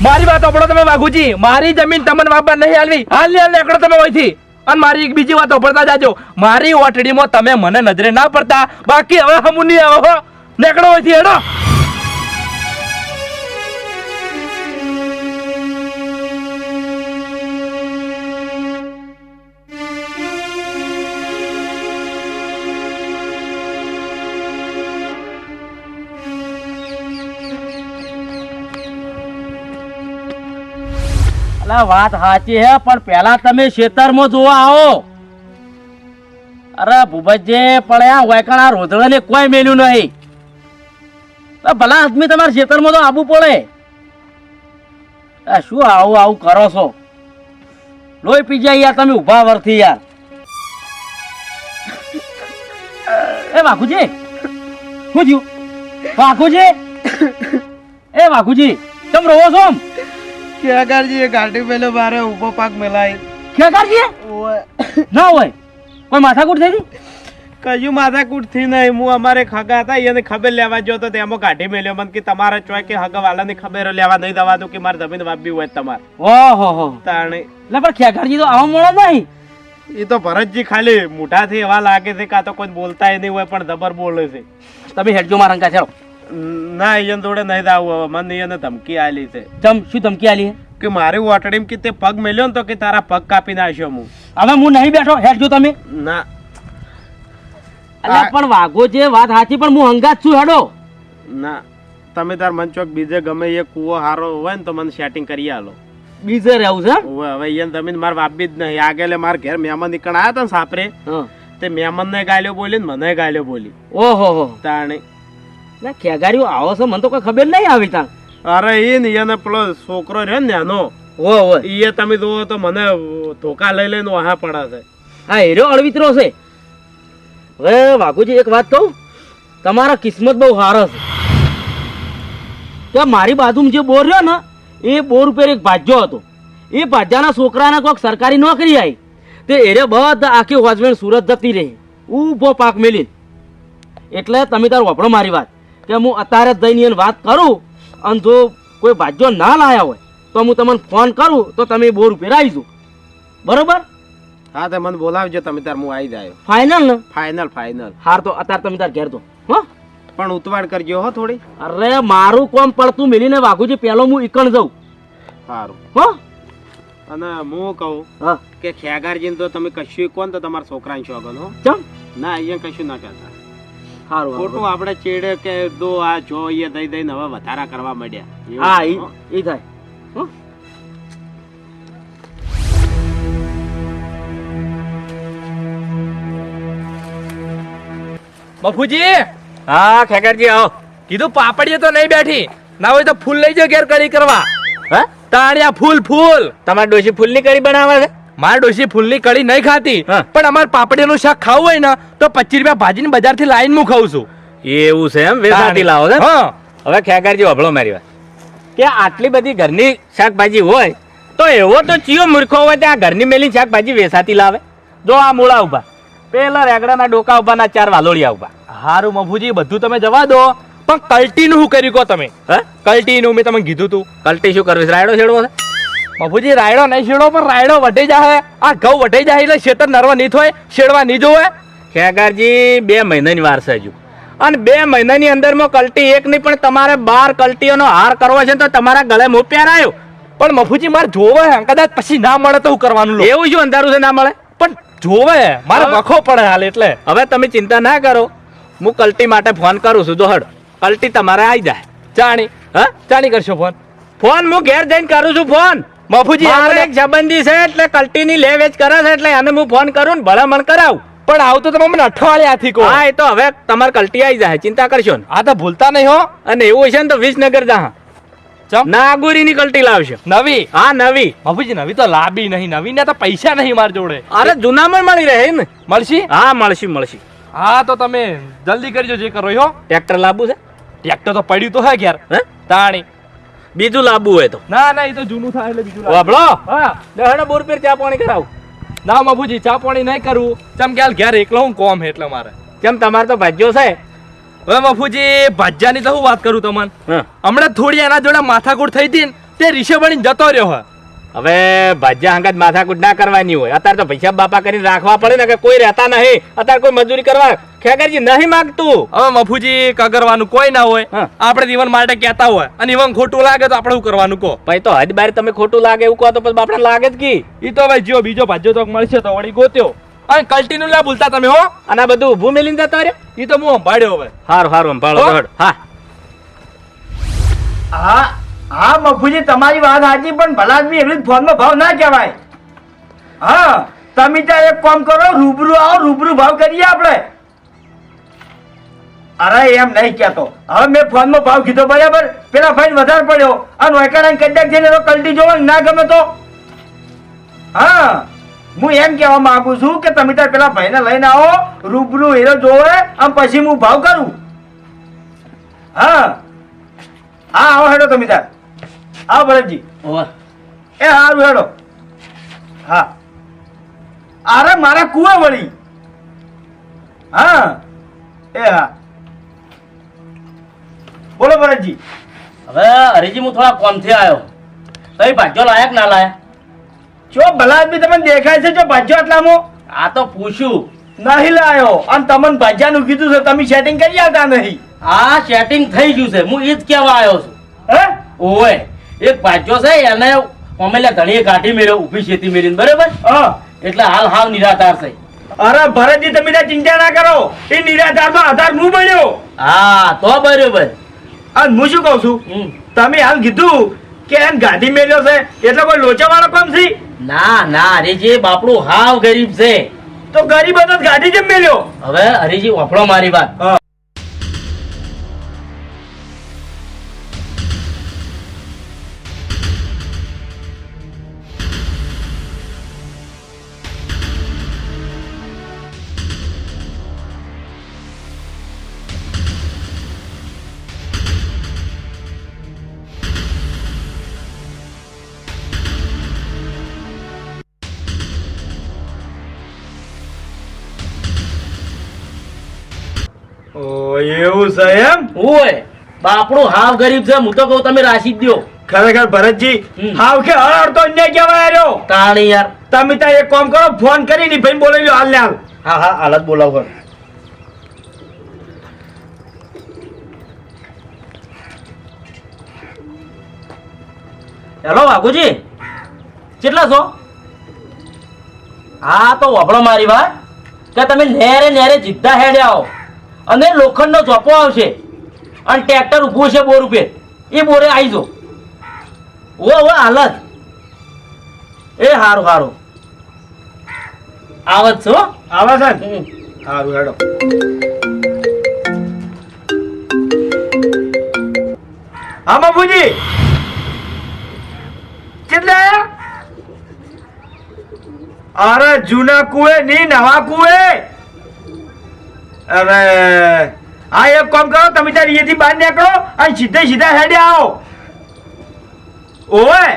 મારી વાત સાંભળો તમે વાઘુજી. મારી જમીન તમને વાપર નહીં આલવી હાલ હાલ એકડો તમે હોયથી અને મારી એક બીજી વાત ઓપડતા જાજો. મારી ઓટડીમાં તમે મને નજરે ના પડતા. બાકી હવે હમુની આવો નેકડો હોયથી હેડો. અલા વાત સાચી હે, પણ પહેલા તમે ખેતરમાં જોવા આવો. અરે ભૂપતજી, પણ આ વૈકણા રોધડાને કોઈ મેલ્યું નહીં. ભલા આદમી તમારા ખેતરમાં તો આવવું પડે. શું આવું આવું કરો છો? લોહી પી જાય યાર તમે ઊભા વરથી યાર. એ વાઘુજી, શું થયું? વાઘુજી? એ વાઘુજી, તમે રહો છો એ ગાડી પેલો મારે ઊભો પાક મેલાય ખેગારજી ના હોય. કોઈ માથાકૂટ થઈ હતી કયું માથાકૂટથી નહીં હું અમારે ખગા હતા એને ખબર લેવા જો તો તેમાં કાઢી મેલ્યો. મને કે તમારે ચોય કે હગા વાલાની ખબર લેવા નહીં દવાનું કે મારે જમીન વાપી હોય તમારે. ઓહો હો. તાણે. એટલે પણ ખેગારજી તો આવો મળો નહીં. એ તો ભરતજી ખાલી મોઢાથી એવા લાગે છે કાં તો કોઈ બોલતા નહીં હોય પણ જબર બોલે છે. તમે હેડજો મારા અંકા ના અહીંયા જોડે નહીં આવું હવે. મને એને ધમકી આલી છે. ચમ શું ધમકી આલી કે મારી વાટડીમાં કે તે પગ મેલ્યો ને તો કે તારા પગ કાપી નાખ્યો હું. હવે હું નહીં બેઠો હેડજો તમે. ના. અલ્યા પણ વાઘો જે વાત સાચી પણ હું હંગાત છું હેડો. ના. તમે તાર મન ચોક બીજે ગમે એ કૂવો હારો હોય ને તો મને સેટિંગ કરી આલો. બીજે રહેવું છે હવે હવે અહીંયા તમે મારે વાપી જ નહીં. આગેલે મારા ઘેર મહેમાન નીકળ આવ્યા હતા ને સાપરે. હં. તે મહેમાન ને ગાલ્યો બોલી ને મને ગાલ્યો બોલી. ઓહો હો. તાણે ના ખેગારીઓ આવો છે મને તો કોઈ ખબર નહીં આવી તાં અરે એ ને એને પેલો છોકરો રહ્યો ને નાનો ઓ ઓ એ તમે જુઓ તો મને ધોકા લઈ લઈને વહા પડે છે. હા હેરો અળવિતરો છે. હવે વાઘુજી એક વાત કહું તમારા કિસ્મત બહુ સારો છે. કે મારી બાજુમાં જે બોર રહ્યો ને એ બોર ઉપર એક ભાજ્યો હતો. એ ભાજ્યાના છોકરાને કોઈક સરકારી નોકરી આવી તે એરે બધા આખી હોજમેન્ટ સુરત જતી રહી. ઊભો પાક મેલી એટલે તમે તારો વપડો મારી વાત. કે હું અત્યારે જ જઈને એને વાત કરું અને જો કોઈ ભાજ્યો ના લાયા હોય તો હું તમને ફોન કરું તો તમે બોર ઉપર આવીશું બરોબર? હા તે મને બોલાવજો તમે તાર હું આવી જાય. ફાઇનલ ને? ફાઇનલ ફાઇનલ હાર તો અત્યારે તમે તાર ઘેર તો હો? પણ ઉતવાડ કરજો હો થોડી. અરે મારું કોમ પડતું મિલીને વાઘુજી પેલો હું ઈકણ જઉં. સારું હો? અને હું કહું કે ખેગારજીને તો તમે કશું કોણ તો તમારા છોકરાને શોગન હો ચમ? ના અહીંયા કશું ના કહેતા. સારું ખોટું આપણે ચેડે કે દો આ જો એ દઈ દઈને હવે વધારા કરવા માંડ્યા. હા એ ઈ હો. ઈ થાય. બફુજી! હા ખેકરજી આવો. કીધું પાપડીએ તો નહીં બેઠી. ના હોય તો ફૂલ લઈ જાઓ ઘેર કરી કરવા. હે? તાણ્યા ફૂલ ફૂલ. તમારે ડોશી ફૂલની કરી બનાવે છે? માર ડોશી ફૂલની કઢી નહીં ખાતી પણ અમાર પાપડીનું શાક ખાવું હોય ને તો પચીસ રૂપિયા ભાજીને બજારથી લાઈન હું ખાઉં છું. એવું છે એમ? વેસાતી લાવો છે? હા. હવે ખેકરજી અભળો મારી વાત. કે આટલી બધી ઘરની શાકભાજી હોય તો એવો તો ચિયો મૂર્ખો હોય ત્યાં ઘરની મેલી શાકભાજી વેસાતી લાવે? જો આ મૂળા ઊભા પેલા રેગડાના ડોકા ઊભા ના ચાર વાલોડિયા ઊભા હારું મફુજી બધું તમે જવા દો. પણ કલ્ટીનું શું કર્યું કહો તમે? હે? કલ્ટીનું મેં તમને કીધું તું. કલ્ટી શું કરવી? રાયડો છેડવો છે? મફુજી રાયડો નહીં શેડો પણ રાયડો વઢાઈ જાય આ ઘઉં વઢી જાય એટલે શેતર નરવા નહીં થોય શેડવા નહીં જોવે ખેગારજી બે મહિનાની વાર છે હજુ. અને બે મહિનાની અંદરમાં કલ્ટી એક નહીં પણ તમારે બાર કલ્ટીઓનો હાર કરવો છે ને તો તમારા ગળે મોં પહેરાયો. પણ મફુજી મારે જોવે કદાચ પછી ના મળે તો હું કરવાનું એવું શું અંધારું છે ના મળે? પણ જોવે મારે હવે- વખો પડે હાલ એટલે. હવે તમે ચિંતા ના કરો. હું કલ્ટી માટે ફોન કરું છું જો હડ કલ્ટી તમારે આવી જાય. ચાણી હા? ચાણી કરશો ફોન. ફોન હું ઘેર જઈને કરું છું ફોન. મફુજી મારે એક જબંદી છે એટલે કલ્ટીની લે વેચ કરે છે એટલે એને હું ફોન કરું ને ભલામણ કરાવું. પણ આવતો તમે મને અઠવાડિયાથી કહો. હા એ તો હવે તમારે કલ્ટી આવી જાય ચિંતા કરશો ને. આ તો ભૂલતા નહીં હો. અને એવું છે ને તો વિસનગર જા નાગુરી ની કલ્ટી લાવશે. નવી? હા નવી. બાપુજી નવી તો લાબી નહીં નવી ને તો પૈસા નહીં મારી જોડે. અરે જૂનામાં મળી રહે ને. મળશી? હા મળશે મળશે. હા તો તમે જલ્દી કરજો જે કરો હો. ટ્રેક્ટર લાબુ છે? ટ્રેક્ટર તો પડ્યું તો હે ઘેર. હે? તાણી. બીજું લાંબુ હોય તો. ના ના એ તો જૂનું થાય એટલે બીજું. વાપરો હા દહેડો બોર પેર ચા પાણી કરાવું. ના મફુજી ચા પાણી નહીં કરવું ચમ કે ઘેર એકલો હું કોમ હે એટલે મારે. કેમ તમારે તો ભાજ્યો છે? હવે મફુજી ભાજ્યાની તો હું વાત કરું તમને? હમણાં થોડી એના જોડે માથાકૂટ થઈ હતી ને તે રીશે બની જતો રહ્યો હોય હવે ભાજ્યા હંગાત માથાકૂટ ના કરવાની હોય. અત્યારે તો પૈસા બાપા કરીને રાખવા પડે ને કે કોઈ રહેતા નહીં. અત્યારે કોઈ મજૂરી કરવા ખેગરજી નહીં માંગતું? હવે મફુજી કગરવાનું કોઈ ના હોય. હા. આપણે જીવન માટે કહેતા હોય. અને ઈવન ખોટું લાગે તો આપણે શું કરવાનું કહો? ભાઈ તો હદ બાર તમે ખોટું લાગે એવું કહો તો પછી આપણે લાગે જ કી? ઈ તો ભાઈ જો બીજો ભાજ્યો તો મળશે તો વળી ગોત્યો. અને કલ્ટીનું લા બોલતા તમે હો. અને આ બધું ઊભું મેલીને જતા રે ઈ તો હું સંભાળ્યો હવે. હારું હારું સંભાળો હા. હા. હા મફુજી તમારી વાત સાચી પણ ભલા આદમી એવી ફોનમાં ભાવ ના કહેવાય. હા તમે ત્યાં એક કામ કરો રૂબરૂ આવો રૂબરૂ ભાવ કરીએ આપણે. અરે એમ નહીં કહેતો. હવે મેં ફોનનો ભાવ કીધો બરાબર? પેલા ફાઈન વધારે પડ્યો. અને વેકાણા કદાચ જઈને તો કલ્ટી જોવા ના ગમે તો. હા. હું એમ કહેવા માંગુ છું કે તમે ત્યાં પેલા ભાઈને લઈને આવો રૂબરૂ હીરો જોવે અને પછી હું ભાવ કરું. હા. હા આવો હેડો તમે તાર. આવો ભરતજી. એ સારું હેડો. હા. અરે મારા કુવા વળી. હા. એ હા. બોલો ભરતજી. હવે હરીજી હું થોડા કોમથી આવ્યો તઈ ભાજ્યો લાયક ના લાયા? જો ભલા આદમી તમને દેખાય છે જો ભાજ્યો આટલામાં? આ તો પૂછ્યું. નહીં લાયો. અને તમને ભાજ્યાનું કીધું છે તમે સેટિંગ કરી આવતા નહીં. આ સેટિંગ થઈ ગયું છે. હું ઈજ જ કહેવા આવ્યો છું. હે? ઓય એક ભાજ્યો છે એને અમેલા ધણીએ કાઢી મેળ્યો ઊભી છેતી મેળીને બરાબર? હા. એટલે હાલ હાલ નિરાધાર છે. અરે ભરતજી તમે ત્યાં ચિંતા ના કરો. એ નિરાધારમાં આધાર હું બન્યો. હા તો બરોબર. અને હું શું કહું છું? તમે હાલ કીધું કે એમ ગાડી મેલ્યો છે એટલે કોઈ લોચા વાળો કામ છે? ના ના હરીજી બાપડું હાવ ગરીબ છે. તો ગરીબ હતો ગાંધી જેમ કેમ મેલ્યો હવે હરીજી વફળો મારી વાત. એવું છે એમ? ઓય બાપડું હાવ ગરીબ છે. હું તો કહું તમે રાશી દો ખરેખર ભરતજી. હાવ કે હળ તો અન્યાય કહેવાય રહ્યો? તાણી યાર. તમે ત્યાં એક કામ કરો ફોન કરીને ભાઈ બોલાવી લો હાલ ને હાલ. હા હા હાલત બોલાવો હેલો બાપુજી કેટલા છો? હા તો વભળો મારી વાત. કે તમે નેરે નેરે જીદ્દા હેડ્યા આવો અને લોખંડનો ચોપો આવશે. અને ટ્રેક્ટર ઊભું છે બોર ઉપર. એ બોરે આવી જો. ઓ ઓ હાલત. એ સારું સારું આવત છો આવા છે સારું હેડો. હા બાપુજી. કેટલા આયા? અરે જૂના કુએ ની નવા કુએ અરે હા, એક કામ કરો, તમે ત્યાં અહીંયાથી બહાર નીકળો અને સીધે સીધા હેડે આવો. ઓવે.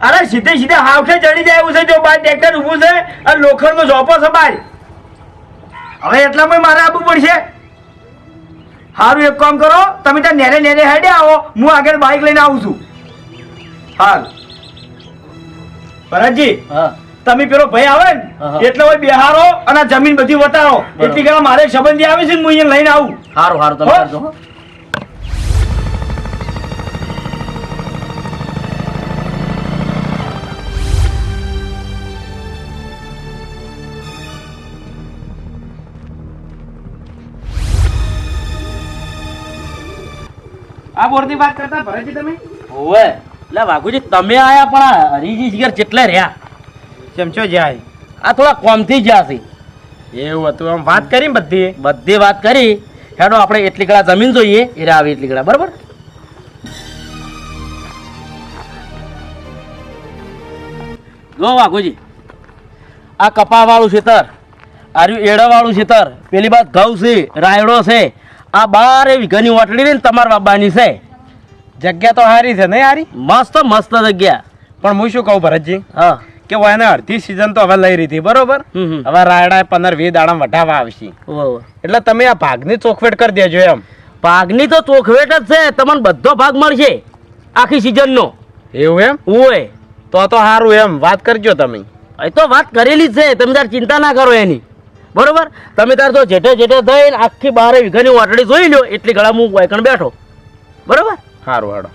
અરે, સીધે સીધે હાવખે ચડી જાય એવું છે, જો બહાર ટ્રેક્ટર ઊભું છે અને લોખંડનો ઝોપો છે બહાર હવે એટલામાં મારે આવવું પડશે. સારું એક કામ કરો, તમે ત્યાં નેરે નેરે હેડે આવો. હું આગળ બાઇક લઈને આવું છું. હાલ. ભરતજી, હા. તમે પેલો ભાઈ આવે ને એટલે હોય બિહારો અને જમીન બધી વટાવો બરાબર. એટલી ઘણા મારે સંબંધી આવે છે ને હું અહીંયા લઈને આવું સારું સારું તમે. કરજો. આ બોરની વાત કરતા ભરતજી તમે ઓવે એટલે વાઘુજી તમે આયા પણ હરીજી જીગર જેટલા રહ્યા છો જાય? આ થોડા કોમથી જ્યાં છે. એવું હતું આમ વાત કરી બધી? બધી વાત કરી. હેડો આપણે એટલી કળા જમીન જોઈએ. એ આવી એટલી કડા બરાબર? જો વાઘુજી આ કપાવાળું ખેતર આર્યું એડાવાળું ખેતર પેલી બાદ ઘઉં છે રાયડો છે આ બારે વીઘાની ઓટડી ને તમારા બાબાની છે. જગ્યા તો સારી છે નહીં સારી મસ્ત મસ્ત જગ્યા. પણ હું શું કહું ભરતજી? હા. કે એને અડધી સિઝન તો હવે લઈ રહી બરોબર. હવે રાયડા પંદર વીસ દાડા વઢાવા આવશે. એટલે તમે આ ભાગની ચોખવેટ કરી દેજો એમ. ભાગની તો ચોખવેટ જ છે તમને બધો ભાગ મળશે આખી સિઝનનો એવું એમ? ઓય. તો તો સારું એમ વાત કરજો તમે. એ તો વાત કરેલી જ છે તમે તાર ચિંતા ના કરો એની. બરોબર? તમે તાર તો જેઠે જેઠે થઈને આખી બારે વીઘાની વાટડી જોઈ લો એટલી ગળા હું વાયકણ બેઠો. બરોબર? સારું હાડો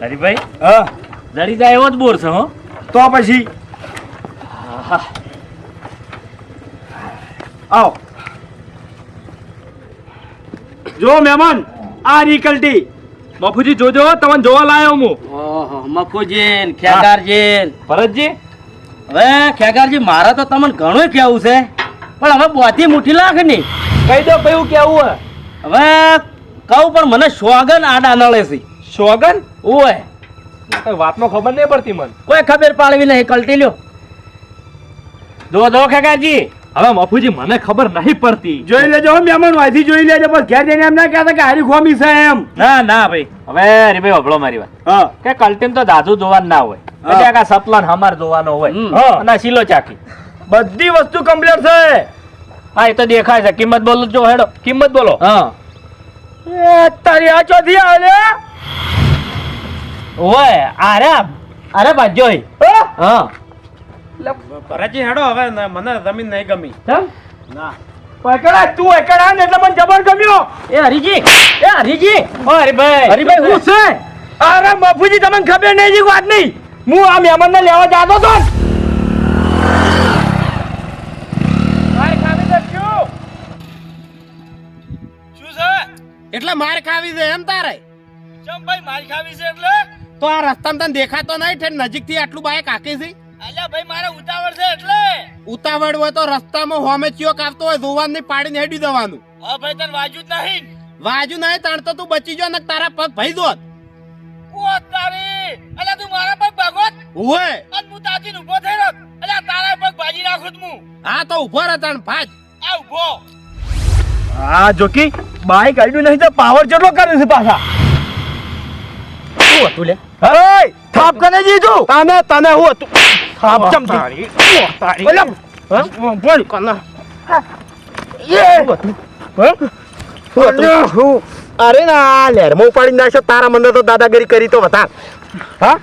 હરીભાઈ? હા. જડી એવો જ બોર છે હો. તો પછી? આવો. જો મહેમાન આ રીકલટી બાપુજી જોજો તમને જોવા લાયો હું. ઓહો મફુજીન ખેગારજીન. ભરતજી? હવે ખેગારજી મારે તો તમને ઘણું કહેવું છે પણ હવે બોથી મુઠી લાખ નહીં કહી દો કયું કેવું હવે કહું પણ મને સોગન આડા નળે છે સોગન ઓય. કઈ વાતનો ખબર નહીં પડતી મને. કોઈ ખબર પાડવી નહીં કલટી લ્યો. જો જો ખેગાજી હવે બાપુજી મને ખબર નહીં પડતી. જોઈ લેજો હો મહેમાન વાયથી જોઈ લેજો બસ ઘેર જઈને એમ ના કહેતા કે હારી ખોમી છે એમ. ના ના ભાઈ. હવે હરીભાઈ વભળો મારી વાત. કે કલ્ટીમ તો દાદુ જોવાનું ના હોય. એટલે આ સપલાન હમાર જોવાનો હોય. અને આ શીલો ચાકી બધી વસ્તુ કમ્પ્લીટ છે. હા એ તો દેખાય છે. કિંમત બોલો જો હેડો. કિંમત બોલો. હા. એ તારી આ ચોથી આવે. ઓય અરે અરે બાજોય હા? ભરતજી હેડો હવે મને જમીન નહીં ગમી. ના. પકડા તું એકડા ને એટલે મને જબર ગમ્યો. એ હરીજી એ હરીજી. ઓ હરીભાઈ. હરીભાઈ હું છે? અરે મફુજી તમને ખબર નહીં જી વાત નહીં. હું આ મહેમાન ને લેવા જાતો તો એટલે માર ખાવી છે એમ તારે? તો આ રસ્તામાં તને દેખાતો નહીં ઠેર નજીકથી આટલું બાઈક હાકે છે ઉતાવળ હોય તો રસ્તામાં હોમે ચિયો કાપતો હોય જોવાન નહીં પાડીને હેડી દેવાનું. વાજુ નહીં. તાણ તો તું બચી જો ને તારા પગ ભઈ દોત. ઓય હા તો ઊભો રહે તાણ ભાજ. હા જોકી બાઈક આડ્યું નહીં તો પાવર જેટલો કરે છે પાછા? શું હતું લે? અરે થાપ કને જીધું તને તને હું હતું. થાપ ચમચી ઓલા હા? બોલ કના એ! અરે ના લેરમાં ઉપાડી નાખ્યો. તારા મને તો દાદાગીરી કરી તો બતા હા?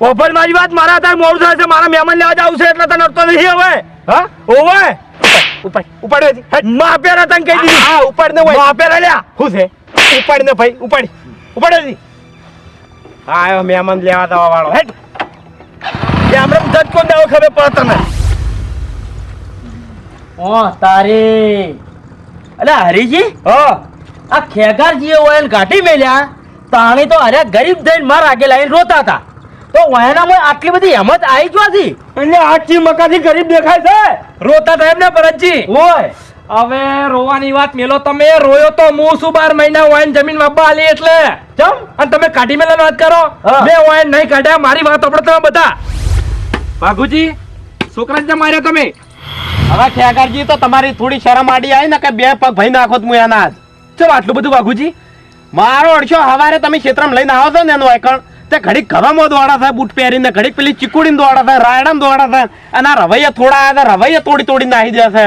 ઓફર મારી વાત મારા તાર મોડું થાય છે. મારા મહેમાન લેવા જાવ છે એટલે તને અડતો નહીં હવે. હા? ઓવે! ઉપાડ ઉપાડ. માપેરા તને કહી દીધી. હા ઉપાડ ને માપેરા લ્યા. શું છે? ઉપાડ ને ભાઈ ઉપાડ. ઉપાડ હા આવ્યો મહેમાન લેવા દવા વાળો. હેટ કે આપણે જજ કોણ દેવો ખબર પડે તને? ઓ તારે. અલે હરીજી? હો. આ ખેગારજી હોય ને કાઢી મેલ્યા તાણી તો અરે ગરીબ થઈને માર આગે લાઈન રોતા હતા. તો વયનામાં આટલી બધી હેમત આવી જવાથી એટલે આટલી મકાથી ગરીબ દેખાય છે? રોતા થાય ને ભરતજી ઓય હવે રોવાની વાત મેલો તમે રોયો તો હું શું બાર મહિના વાઈન જમીન બાપા આલી એટલે. જમ અને તમે કાઢી મેલાની વાત કરો. બે વાઈન નહીં કાઢ્યા મારી વાત આપણે તમે બધા. ભાગુજી છોકરા જ માર્યો તમે? હવે ખેગારજી તો તમારી થોડી શરમ આડી આવી ને કે બે પગ ભાઈ નાખો તો હું એના આજ ચલો આટલું બધું ભાગુજી મારો અડશો હવારે તમે ક્ષેત્રમાં લઈને આવો છો ને એનું એકણ તે ઘડીક ઘવામાં દોડા થાય બૂટ પહેરીને ઘડીક પેલી ચીકુડીને દોડા થાય રાયડામાં દોડા થાય અને આ રવૈયા થોડા આવ્યા રવૈયા તોડી તોડી નાખી દેશે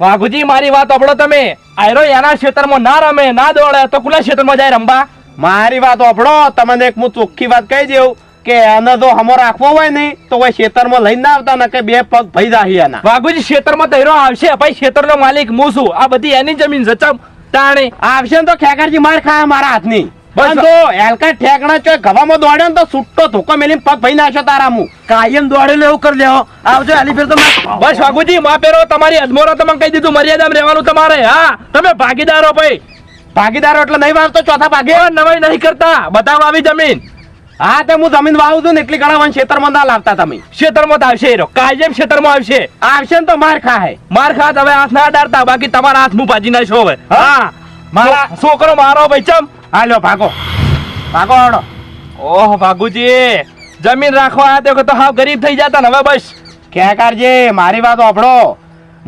વાઘુજી મારી વાત સાંભળો તમે. આયરો એના ક્ષેત્રમાં ના રમે ના દોડે તો કુલા ક્ષેત્રમાં જાય રમવા? મારી વાત ઓફળો તમને એક હું ચોખ્ખી વાત કહી દઉં કે એને જો હમો રાખવો હોય ને તો કોઈ ક્ષેત્રમાં લઈને ના આવતા ને કે બે પગ ભઈ જાહી એના. વાઘુજી ક્ષેત્રમાં તૈરો આવશે ભાઈ ક્ષેત્રનો માલિક હું છું. આ બધી એની જમીન જચમ તાણી. આવશે ને તો ખેકરજી માર ખાય મારા હાથની. બસ. ઠેકણા ચોય ગવામાં દોડ્યો ને તો છૂટો ધોકો મેલીને પગ ભઈ નાખ્યો તારા મું કાયમ દોડેલો એવું કરી લેવો. આવજો આલી ફેર તો બસ વાઘુજી માપેરો તમારી અધમોરો તમે કહી દીધું મર્યાદામાં રહેવાનું તમારે હા? તમે ભાગીદારો ભાઈ. ભાગીદારો એટલે નહીં વાવતો ચોથા ભાગે? નવાઈ નહીં કરતા. બધા વાવી જમીન. હા તો હું જમીન વાવું છું ને એટલી ઘણા વન ક્ષેત્રમાં ના લાવતા તમે. ક્ષેત્રમાં તો આવશે એરો કાયમ ક્ષેત્રમાં આવશે. આવશે ને તો માર ખાય માર ખા હવે હાથ ના ડારતા બાકી તમારા હાથ હું ભાજી નાખશો હવે. હા. મારા છોકરો મારો ભાઈ ચમ. હાલો ભાગો. ભાગો હાડો ઓહ ભાગુજી. જમીન રાખવા આ દેખો તો હાવ ગરીબ થઈ જતા ને હવે બસ. ખેકારજી મારી વાત આપડો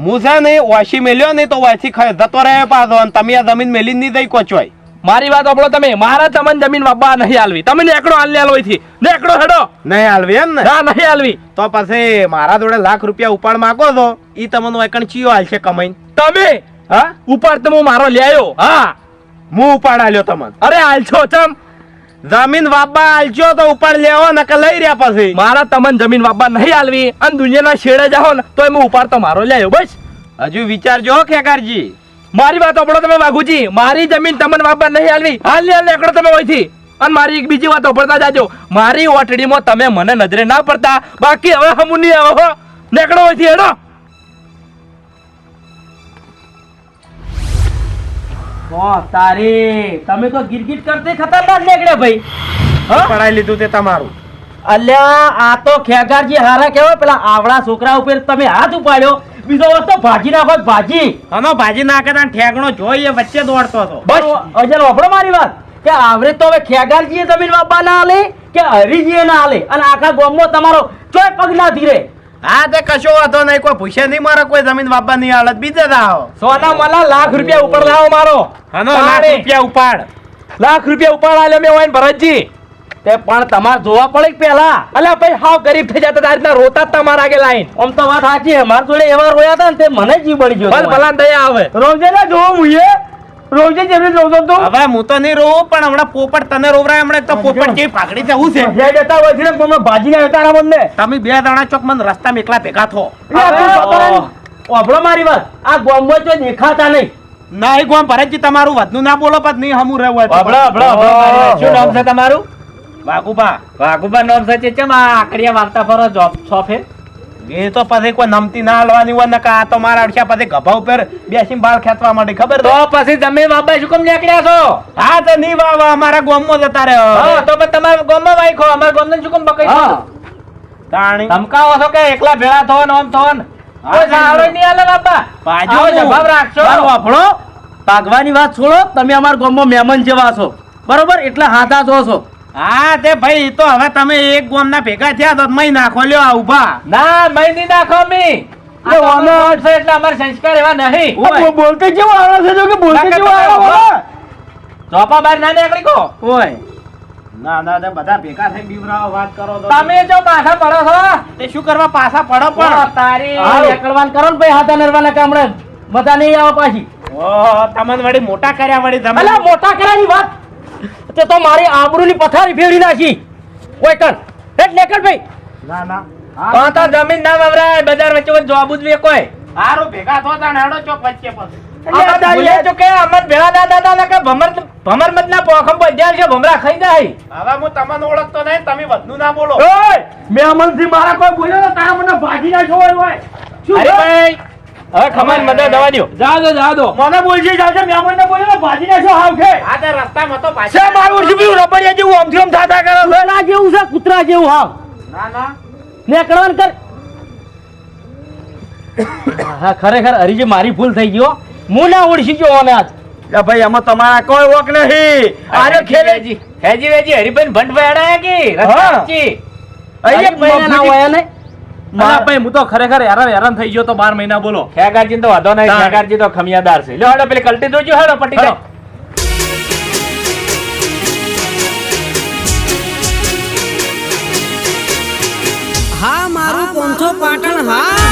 હું છે ને ઓછી મેલ્યો નહીં તો ઓછી જતો રહે પાછો અને તમે આ જમીન મેલી નહીં દઈ કોચવાય મારી વાત આપડો તમે. મારા તમને જમીન બાબા નહીં આલવી. તમે નેકડો હાલ હાલવી થી ને એકડો હેડો. નહીં હાલવી એમ ને? ના નહીં હાલવી તો પછી મારા જોડે લાખ રૂપિયા ઉપાડ માંગો છો. ઈ તમને એકણ ચિયો હાલશે કમાઈને. તમે? હા? ઉપાડ તો હું મારો લ્યાયો. હા. હું ઉપાડ આલ્યો તમને. અરે આલછો ચમ. જમીન વાપવા આલજો તો ઉપાડ લેવો કે લઈ રહ્યા પછી. મારા તમને જમીન વાપવા નહીં આલવી અને દુનિયાના છેડે જાઓ ને તો હું ઉપાડ તો મારો લેવો બસ. હજુ વિચારજો જો ખેકારજી. મારી વાત ઓપડો તમે વાઘુજી. મારી જમીન તમને વાપવા નહીં આલવી હાલ હાલ એકડો તમે હોયથી અને મારી એક બીજી વાત ઓપડતા જાજો. મારી ઓટડીમાં તમે મને નજરે ના પડતા. બાકી હવે હમું નહીં આવો. નેકડો હોયથી હેડો. તારી. તમે તો ગિરગિટ કરતે ખતરનાક નીકળે ભાઈ? પડાઈ લીધું તે તમારું? અલ્યા આ તો ખેગારજી હારા કેવો પેલા આવડા છોકરા ઉપર તમે હાથ ઉપાડ્યો. બીજો વસ્તુ ભાજી નાખો ભાજી. હનો ભાજી નાખે તા ઠેગણો જોઈએ વચ્ચે દોડતો હતો. બસ અજલ વાપરો મારી વાત? કે આવરે તો હવે ખેગારજીએ જમીન વાપવા ના આલે કે હરીજીએ ના આલે? અને આખા ગામમાં તમારો ચોય પગ ના ધીરે. હા તે કશો વાંધો નહીં કોઈ પૂછે નહીં મારે કોઈ જમીન બાપા ની હાલત. બીજે દાવ સોના મલા લાખ રૂપિયા ઉપર લાવો મારો. હનો લાખ રૂપિયા ઉપાડ. લાખ રૂપિયા ઉપાડ આલે મેં હોય ભરતજી. તે પણ તમારે જોવા પડે પેલા અલ્યા ભાઈ હાવ ગરીબ થઈ જતા તારી રીતના રોતા જ તમારા આગે લાઈન. આમ તો વાત સાચી છે. મારા જોડે એવા રોયા હતા ને તે મને જીવ બળી ગયો ભલ દયા આવે. રોજે ને જોવો મુએ રોજે જેવી રોજો તો હવે હું તો નહીં રોવું પણ હમણાં પોપટ તને રોવરાય હમણાં તો પોપટ કેવી પાઘડી છે? હું છે જે જતા હોય છે ને ભાજી ના જતા મને તમે બે દાણા ચોક મને રસ્તા એકલા ભેગા થો. ઓભળો મારી વાત. આ ગામમાં તો દેખાતા નહીં. નહીં ગોમ ભરતજી તમારું વધનું ના બોલો પણ નહીં હમું રહેવું મારી વાત. શું નામ છે તમારું? વાઘુબા. વાઘુબા નામ છે ચમ આ આકડિયા વાર્તા ફરો જોબ સોફે એ તો પછી કોઈ નમતી ના હાલવાની હોય ને આ તો મારા અડખ્યા પછી ગભા ઉપર બેસીને બાલ ખેંચવા માટે ખબર તો પછી તમે બાબા શું કેમ નીકળ્યા છો? હા તો નહીં વાવા અમારા ગામમાં જતા રહ્યો. તો પણ તમારા ગામમાં વાઈખો અમારા ગામને શું કેમ બકાઈ તાણી ધમકાવો છો કે એકલા ભેળા થો ને આમ થો ને? વાત છોડો તમે અમારા ગામમાં મહેમાન જેવા છો. બરોબર? એટલે હાથા છો છો. હા તે ભાઈ તો હવે તમે એક ગામના ભેગા થયા તો મહી નાખો લ્યો આ ઊભા ના મય નહીં નાખો મી. આ તો ઓનો- અમર છે એટલે અમારે સંસ્કાર એવા નહીં. બોલતે કેવો આવે છે જો કે બોલતે કેવો આવે ચોપા બહાર ના નીકળી કો ઓય. ના ના તે બધા ભેગા થઈ બીવરાવો વાત કરો તો તમે જો પાછા પડો છો. તે શું કરવા પાછા પડો ઓ, પણ તારી. એકલવાન કરો ને ભાઈ હાથા નરવાના કામડે. મજા નહીં આવે પાછી. ઓહો તમને વળી મોટા કર્યા વળી તમે. અલા મોટા વાત. તે તો મારી આબરૂની પથારી ફેરવી નાખી. કોઈ કર હેટ નેકર ભાઈ. ના ના. તો તો જમીન ના વવરાય બજાર વચ્ચે જોબ જ કોઈ. હારું ભેગા થો તા હેડો ચોક વચ્ચે પછી આપણે ભૂલ્યા છો કે અમર ભેળા દાદા દાદા કે ભમર ભમર મત ના પોખમ બધ્યા છે ભમરા ખાઈ જાય. હવે હું તમને ઓળખતો નહીં તમે વધનું ના બોલો. ઓય! મહેમાનથી મારા કોઈ બોલ્યો તારા મને ભાજી ના જોવાય હોય. શું અરે ભાઈ હવે ખમાન મદદ દવા જા દો જા દો. મને બોલશે જાજે મહેમાન ને બોલ્યો તો ભાજી ના શું હાવ છે? આ તે રસ્તામાં તો છે પાછા મારું શું રબડિયા જેવું આમથી આમ થાતા કરે છે? ના જેવું છે કૂતરા જેવું હાવ. ના ના. નેકળવાન કર. હા ખરેખર હરીજી મારી ભૂલ થઈ ગયો હું. ના ઓળખી ગયો ને આજ. ભાઈ એમાં તમારા કોઈ વોક નહીં. આરે ખેલેજી હેજી વેજી. હરીભાઈ ભંડ ભાડાયા કે? રસ્તા ચી અહીંયા ના હોય ને અલા ભાઈ હું તો ખરેખર હેરાન હેરાન થઈ ગયો તો બાર મહિના બોલો ખેગારજી તો વાંધો નહીં. ખેગારજી તો ખમિયાદાર છે લ્યો હેડો પેલી કલટી જોજો હેડો પટી. હા મારું પોંથો પાટણ હા